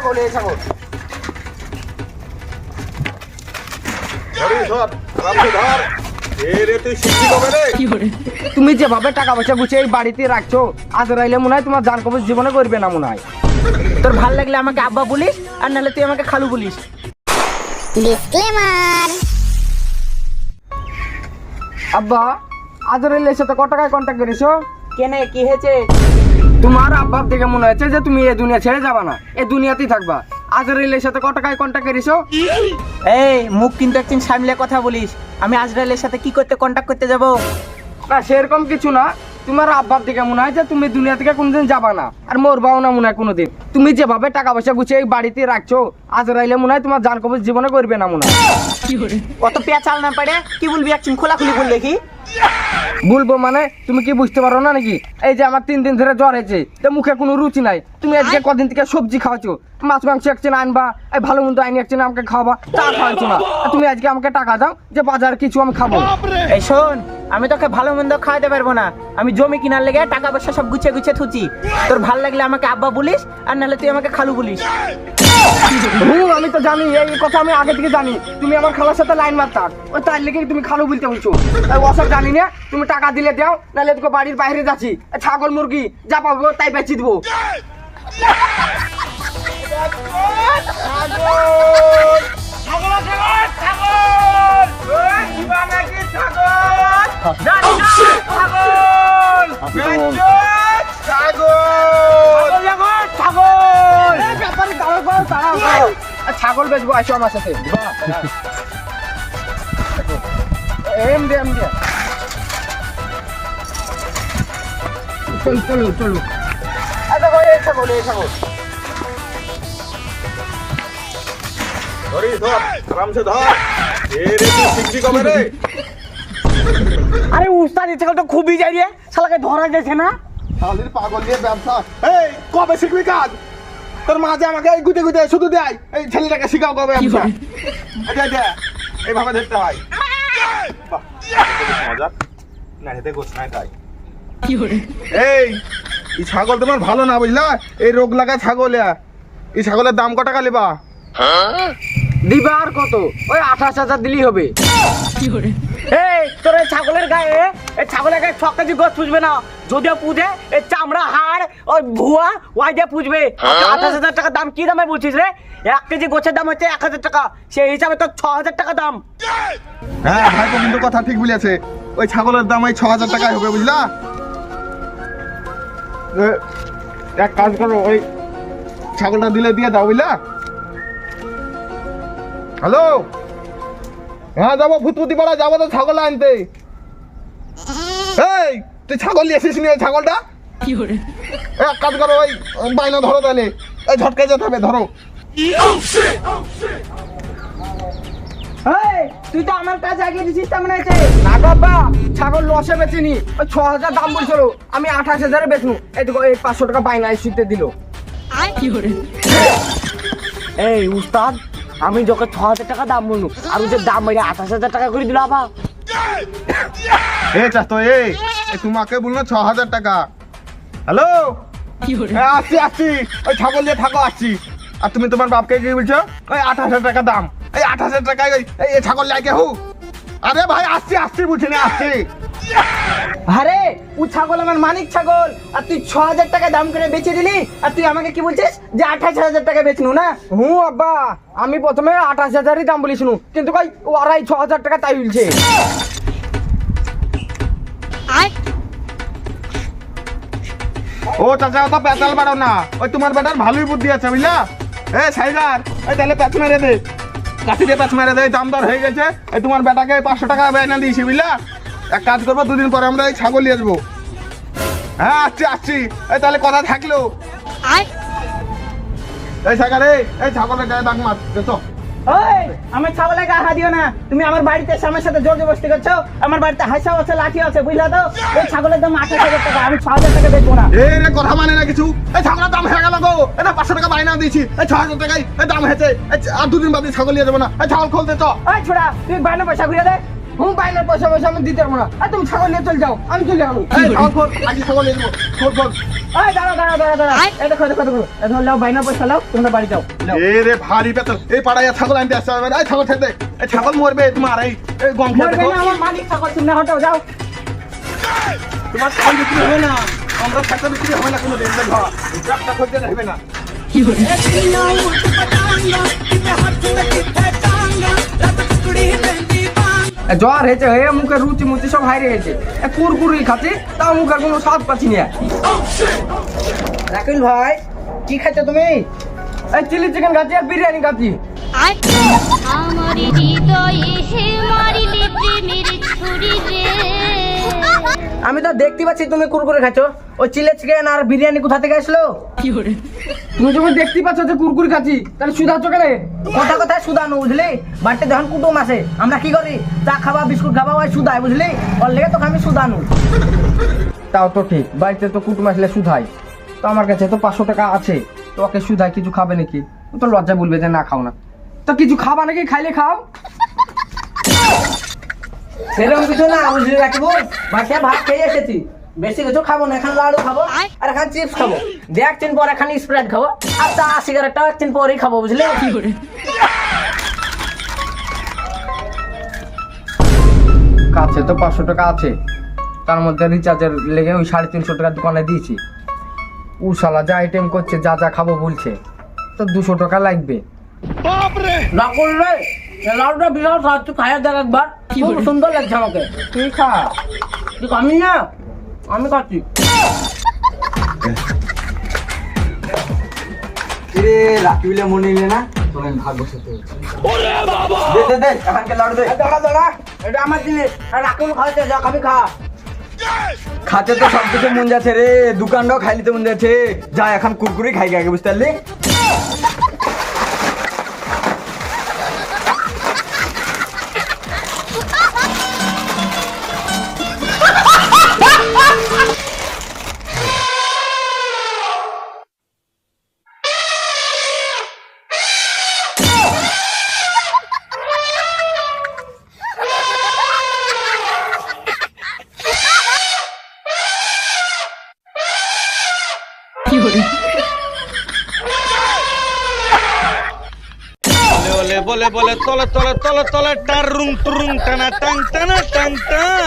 ছাগল এই ছাগল। তুমি যেভাবে টাকা পয়সা গুছিয়ে এই বাড়িতে রাখছো আজরাইলে মনে হয় তোমার জান কবজ জীবনে করবে না মনে হয়। তোর ভালো লাগলে আমাকে আব্বা বলিস আর নাহলে তুই আমাকে খালু বলিস. আব্বা আজরাইলের সাথে কত টাকায় কন্ট্যাক্ট করেছ কেনে কি হয়েছে? তোমার আব্বার দেখে মনে হচ্ছে যে তুমি এই দুনিয়া ছেড়ে যাবা না এই দুনিয়াতেই থাকবা। আজরাইলের সাথে কত টাকায় কন্ট্যাক্ট করেছ? এই মুখ কিন্তু একদিন সামলে কথা বলিস। আমি আজরাইলের সাথে কি করতে কন্টাক্ট করতে যাব? না সেরকম কিছু না। তোমার আব্বার দিকে মনে হয় যে তুমি দুনিয়া থেকে কোনোদিন যাবা না আর মরবাও না মনে হয় কোনোদিন। তুমি যেভাবে টাকা পয়সা গুছিয়ে এই বাড়িতে রাখছো আজরাইলে মনে হয় তোমার জান কবজ জীবনে করবে না মনে হয়। অত পেঁচাল না পারে কি বলবি একদিন? খোলাখুলি বল দেখি। বলব মানে তুমি কি বুঝতে পারো না নাকি? এই যে আমার তিন দিন ধরে জ্বর হয়েছে তো মুখে কোনো রুচি নাই। তুমি আজকে কদিন থেকে সবজি খাওয়াছো মাছ মাংস একচেন আনবা এই ভালো মন্দ আইনি একচেন আমাকে খাওয়াবা তা খাওয়াচ্ছো না। তুমি আজকে আমাকে টাকা দাও যে বাজার কিছু আমি খাব। এই শোন আমি তোকে ভালো মন্দ খাওয়াতে পারব না। আমি জমি কিনার লেগে টাকা পয়সা সব গুছিয়ে গুছিয়ে থুচি তোর ভালো লাগলে আমাকে আব্বা বলিস আর নাহলে তুই আমাকে খালু বলিস। আমি তো জানি এই কথা আমি আগে থেকে জানি তুমি আমার খালার সাথে লাইন মারতা ওই তার লেগে তুমি খালো বলতে বলছো ওসব জানি না তুমি টাকা দিলে দাও নাহলে তোকে বাড়ির বাইরে যাচ্ছি ছাগল মুরগি যা পাবো তাই বেচি দেবো ব্যাপারে ছাগল বেচবো আসো আমার সাথে। এম দে এম দে। চলো চলো চলো। আচ্ছা এই ছাগল এই ছাগল ধরি ধর আরামসে ধর। এ রে তুই কবে রে? আরে উস্তাদ এই ছাগলটা খুবই যাই রে। শালাকে ধরা যাচ্ছে না? শালির পাগল দিয়ে ব্যবসা। এই কবে শিখবি কাজ? তোর মা যে আমাকে এই গুতে গুতে শুধু দেয় এই ছেলেটাকে শিখাও কবে এটা দে এইভাবে ধরতে হয়। মজা। না হেতে গোছ নাই তাই। এই এই ছাগল তোমার ভালো না বুঝলা? এই রোগ লাগা ছাগল। এই ছাগলের দাম কত টাকা লিবা দিবা আর কত? ওই আঠাশ হাজার দিলেই হবে। এই তোর এই ছাগলের গায়ে এই ছাগলের গায়ে ছ কেজি গোছ পুষবে না। যদিও পুজে এই চামড়া হাড় ওই ভুয়া ওয়াই দিয়ে পুষবে। আঠাশ হাজার টাকা দাম কি দামে বলছিস রে? এক কেজি গোছের দাম হচ্ছে এক হাজার টাকা। সেই হিসাবে তো ছ হাজার টাকা দাম। হ্যাঁ ভাইপো কিন্তু কথা ঠিক বলেছে। ওই ছাগলের দাম ওই ছ হাজার টাকায় হবে বুঝলা? এক কাজ করো ওই ছাগলটা দিলে দিয়ে দাও বুঝলা? হ্যালো? হ্যাঁ যাব ভূতপুতি পাড়া যাব তো ছাগল আনতে। এই তুই ছাগল নিয়ে এসিস নি ওই ছাগলটা এক কাজ করো ওই বাইনা ধরো তাহলে। এই ঝটকে যেতে হবে ধরো। এই, তুই তো আমার কাছে আগে দিছিস তেমন হয়েছে না বাবা ছাগল লসে বেচিনি। ওই ছ হাজার দাম বলছিল আমি আঠাশ হাজারে বেচনু এই দেখো এই পাঁচশো টাকা বাইনা ইস্যুতে দিল। এই উস্তাদ আমি যখন ছ হাজার টাকা দাম বললু আর ওই যে দাম বেড়ে আঠাশ হাজার টাকা করে দিল আবার এ চাস্তো এ তোমাকে বলল ছ হাজার টাকা। হ্যালো? হ্যাঁ আসছি আসছি। ওই ছাগল দিয়ে থাকো আসছি। আর তুমি তোমার বাপকে কি বলছো? ওই আট হাজার টাকা দাম। এই আট হাজার টাকায় এই ছাগল লাগে হু আরে ভাই আসছি আসছি বুঝছি না আসছি। আরে ও ছাগল আমার মানিক ছাগল। আর তুই ছ হাজার টাকা দাম করে বেচে দিলি? আর তুই আমাকে কি বলছিস? যে আঠাশ হাজার টাকা বেচনু না? হুঁ আব্বা আমি প্রথমে আঠাশ হাজারই দাম বলেছিনু কিন্তু কই ও আড়াই ছ হাজার টাকা তাই বলছে। ও চাচা তো পেতাল বাড়াও না। ওই তোমার বেটার ভালোই বুদ্ধি আছে বুঝলা? এ সাইগার এই তাহলে প্যাচ মেরে দে। কাশি দিয়ে প্যাচ মেরে দে দাম দর হয়ে গেছে। এই তোমার বেটাকে পাঁচশো টাকা বেনা দিয়েছি বুঝলা? এক কাজ করব দুদিন পরে আমরা এই ছাগল নিয়ে আসব। হ্যাঁ আসছি আসছি। এই তাহলে কথা থাকল। এই সাইগার এই এই ছাগলের গায়ে দাগ মার দেখো ওই আমার ছাগলের গায়ে হাত দিও না। তুমি আমার বাড়িতে এসে আমার সাথে জোর জবরদস্তি করছ? আমার বাড়িতে হাসা আছে লাঠি আছে বুঝলা তো? এই ছাগলের দাম আঠাশ হাজার টাকা আমি ছ হাজার টাকা বেচবো না। এই রে কথা মানে না কিছু? এই ছাগলের দাম হয়ে গেল গো এটা পাঁচশো টাকা বাইনা দিয়েছি। এই ছ হাজার টাকায় এই দাম হয়েছে। আর দুদিন বাদে ছাগল নিয়ে যাব না। এই ছাগল খুলতে চ। ওই ছোড়া তুই বান্ন পয়সা ঘুরে দে। হুম বাইনার পয়সা পয়সা আমি দিতে পারব না আর তুমি ছাগল নিয়ে চলে যাও আমি চলে যাব আগে ছাগল নিয়ে দেবো এই পাড়ায় ছাগল মরবে তোমার এই গম খেয়ে মরবে দেখো না আমার মালিক ছাগল তুমি হটাও যাও তোমার ছাগল বিক্রি হবে না আমরা ছাগল বিক্রি হবে না কোনো একটা হবে না এ, জ্বর হয়েছে হয়ে মুখে রুচি মুচি সব হাইরে গেছে। এ, কুরকুরি খাচ্ছি তাও মুখের কোনো স্বাদ পাচ্ছি না। রাকিল ভাই কি খাচ্ছ তুমি? এই চিলি চিকেন খাচ্ছি আর বিরিয়ানি খাচ্ছি। আমার হৃদয়ে হে মারিলে প্রেমের ছুরি রে। আমি তো দেখতে পাচ্ছি তুমি কুরকুরে খাচ্ছ। ওই চিলে চিকেন আর বিরিয়ানি কোথা থেকে আসলো? তুমি যখন দেখতেই পাচ্ছ যে কুরকুরি খাচ্ছি তাহলে সুধাচ্ছ কেন? কথা কথায় সুদানো বুঝলি? বাড়িতে যখন কুটুম আসে আমরা কি করি? চা খাবা বিস্কুট খাবা ওই সুদাই বুঝলি? ওর লেগে তোকে আমি সুদানু তাও তো ঠিক বাড়িতে তো কুটুম আসলে সুধাই তো আমার কাছে তো পাঁচশো টাকা আছে। তো ওকে সুধাই কিছু খাবে নাকি? তো লজ্জা বলবে যে না খাও না। তো কিছু খাবা নাকি? খাইলে খাও। সেরকম কিছু না বুঝলি রাখব। বাসে ভাত খেয়ে এসেছি। বেশি কিছু খাব না এখন লাড়ু খাব আর এখন চিপস খাব। দু একদিন পর এখন স্প্রাইট খাব। আর চা সিগারেটটাও একদিন পরেই খাব বুঝলি? কাছে তো পাঁচশো টাকা আছে। তার মধ্যে রিচার্জের লেগে ওই সাড়ে তিনশো টাকা দোকানে দিয়েছি। ও শালা যা আইটেম করছে যা যা খাব বলছে। তো দুশো টাকা লাগবে। না করলে লাড়ুটা বিশাল সাহায্য খাইয়া দেখ একবার। খুব সুন্দর লাগছে আমাকে। তুই খা? তুই খাবি না? আমি খাচ্ছি। রে রাখি বলে মনে নিলে না? তোর আমি ভাগ্য দে দে দে এখানকে লাড়ু দে। দাঁড়া দাঁড়া এটা আমার জিনিস। আর রাখুন খাওয়াতে যা খাবি খা। খাতে তো সব কিছু মন যাচ্ছে রে দোকানটাও খাইলি তো মন যাচ্ছে। যা এখন কুরকুরি খাই আগে বুঝতে পারলি? বলে বলে বলে তলে তলে তলে তলে টারুং টুরুং টানা টাং টানা টাং টাং।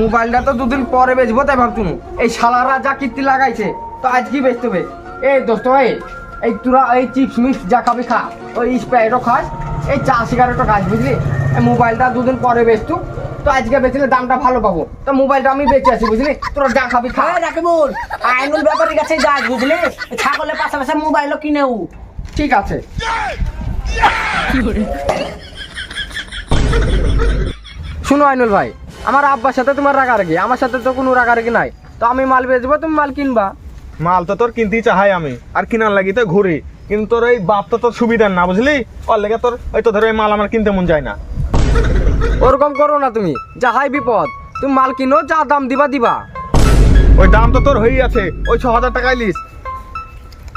মোবাইলটা তো দুদিন পরে বেচবো তাই ভাবছুন এই শালারা যা কীর্তি লাগাইছে তো আজ কি বেচতে হবে? এই দোস্ত ভাই এই তোরা এই চিপস মিক্স যা খাবি খা ওই স্প্রাইটও খাস এই চা সিগারেটও খাস বুঝলি? এই মোবাইলটা দুদিন পরে বেচতু তো আজকে বেচলে দামটা ভালো পাবো। তো মোবাইলটা আমি বেঁচে আছি বুঝলি? তোর যা খাবি খা। রাখিবুল আইনুল ব্যাপারীর কাছে যাস বুঝলি? ছাগলের পাশাপাশি মোবাইলও কিনেও। ঠিক আছে। শুনো আইনুল ভাই আমার আব্বার সাথে তোমার রাগারাগি আমার সাথে তো কোনো রাগারাগি নাই। তো আমি মাল বেচবো তুমি মাল কিনবা। মাল তো তোর কিনতেই চাহাই আমি আর কিনার লাগি তো ঘুরি। কিন্তু তোর এই বাপ তো তোর সুবিধার না বুঝলি? ওর লেগে তোর ওই তো ধর এই মাল আমার কিনতে মন যায় না। ওরকম করো না তুমি যা হাই বিপদ তুমি মাল কিনো যা দাম দিবা দিবা। ওই দাম তো তোর হয়েই আছে ওই ছ হাজার টাকায় লিস।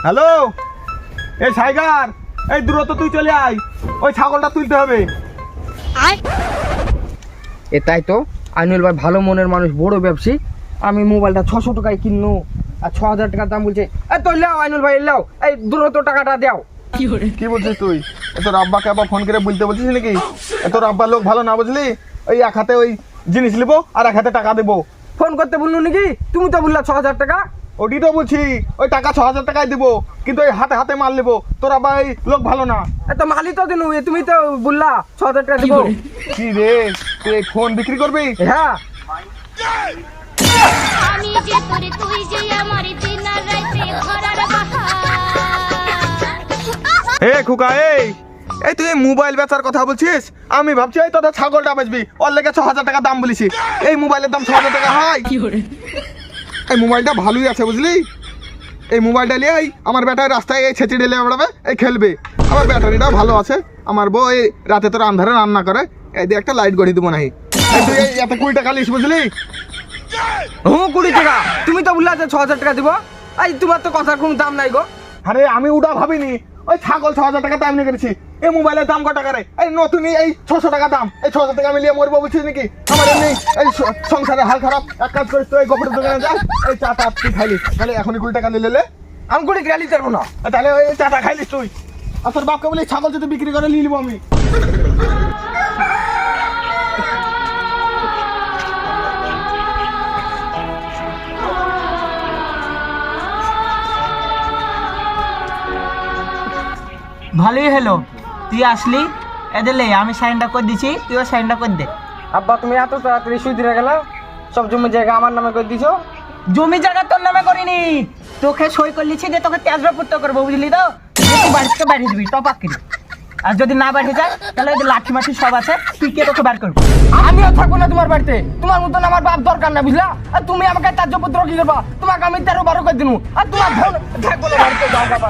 হ্যালো? এই সাইগার! এই দূরত্ব তুই চলে আয়। ওই ছাগলটা তুলতে হবে। এটাই তো। আইনুল ভাই ভালো মনের মানুষ বড় ব্যবসায়ী আমি মোবাইলটা ছশো টাকায় কিনলো আর ছ হাজার টাকার দাম বলছে এই তো লাও আইনুল ভাই লাও। এই দূরত্ব টাকাটা দাও। কি বলছিস তুই? এ তোর আব্বাকে আবার ফোন করে বলতে বলছিস নাকি? এ তোর আব্বার লোক ভালো না বুঝলি? ওই এক হাতে ওই জিনিস নিবো আর এক হাতে টাকা দেবো। ফোন করতে বলল নাকি? তুমি তো বললা ছ হাজার টাকা। ওটি তো বলছি ওই টাকা ছ হাজার টাকায় দিব কিন্তু ওই হাতে হাতে মাল নেব। তোর আবার এই লোক ভালো না। এত মালই তো দিনু এ তুমি তো বললা ছ হাজার টাকা দিব। কি রে তুই ফোন বিক্রি করবি? হ্যাঁ। আমি যে তোরে তুই যে আমার দিন আর রাতে ভরার এ খুকা এই এই তুই মোবাইল বেচার কথা বলছিস? আমি ভাবছি এই তোদের ছাগলটা বেচবি। ওর লেগে ছ হাজার টাকা দাম বলিছি। এই মোবাইলের দাম ছ হাজার টাকা হয় হাই এই মোবাইলটা ভালোই আছে বুঝলি? এই মোবাইলটা নিয়ে এই আমার ব্যাটারি রাস্তায় এই ছেঁচি ঢেলে বেড়াবে এই খেলবে। আমার ব্যাটারিটাও ভালো আছে আমার বউ এই রাতে তোর আন্ধারে রান্না করে এই দিয়ে একটা লাইট গড়ি দেবো নাহি। এই তুই এত কুড়ি টাকা লিস বুঝলি? হুম কুড়ি টাকা? তুমি তো বললা যে ছ হাজার টাকা দিব। এই তোমার তো কথার কোনো দাম নাই গো। আরে আমি ওটা ভাবিনি। ওই ছাগল ছ হাজার টাকা দাম নিয়ে করেছি এই মোবাইলের দাম কত টাকা রে এই নতুন এই ছশো টাকা দাম। এই ছশো টাকা মিলিয়ে মরবো বুঝছিস নাকি? আমার এমনি এই সংসারে হাল খারাপ। এক কাজ করিস তো এই গোপরের দোকানে যা। এই চা টা তুই খাইলিস তাহলে এখনই কুড়ি টাকা নিলে আমি কুড়ি গ্রালি পারব না। তাহলে ওই চাটা খাইলিস তুই। আর তোর বাপকে বলি ছাগল যদি বিক্রি করে নিয়ে নিবো আমি। ভালোই হলো। তুই আসলি? এদের লে আমি সাইনটা করে দিছি তুইও সাইনটা করে দে। আব্বা তুমি এত তাড়াতাড়ি শুই দিয়ে গেলা? সব জমি জায়গা আমার নামে করে দিছো? জমি জায়গা তোর নামে করিনি। তোকে সই করলিছি যে তোকে তেজরা পুত্র করব বুঝলি তো? বাড়িতে বাড়ি দিবি টপাক করে আর যদি না বাড়িয়ে যায় তাহলে ওই লাঠি মাঠি সব আছে তুই কে তোকে বার করব? আমিও থাকব না তোমার বাড়িতে। তোমার মতন আমার বাপ দরকার না বুঝলা? আর তুমি আমাকে তার্যপুত্র কি করবা? তোমাকে আমি তেরো বারো করে দিন আর তোমার ধন থাকব না বাড়িতে যাও বাবা।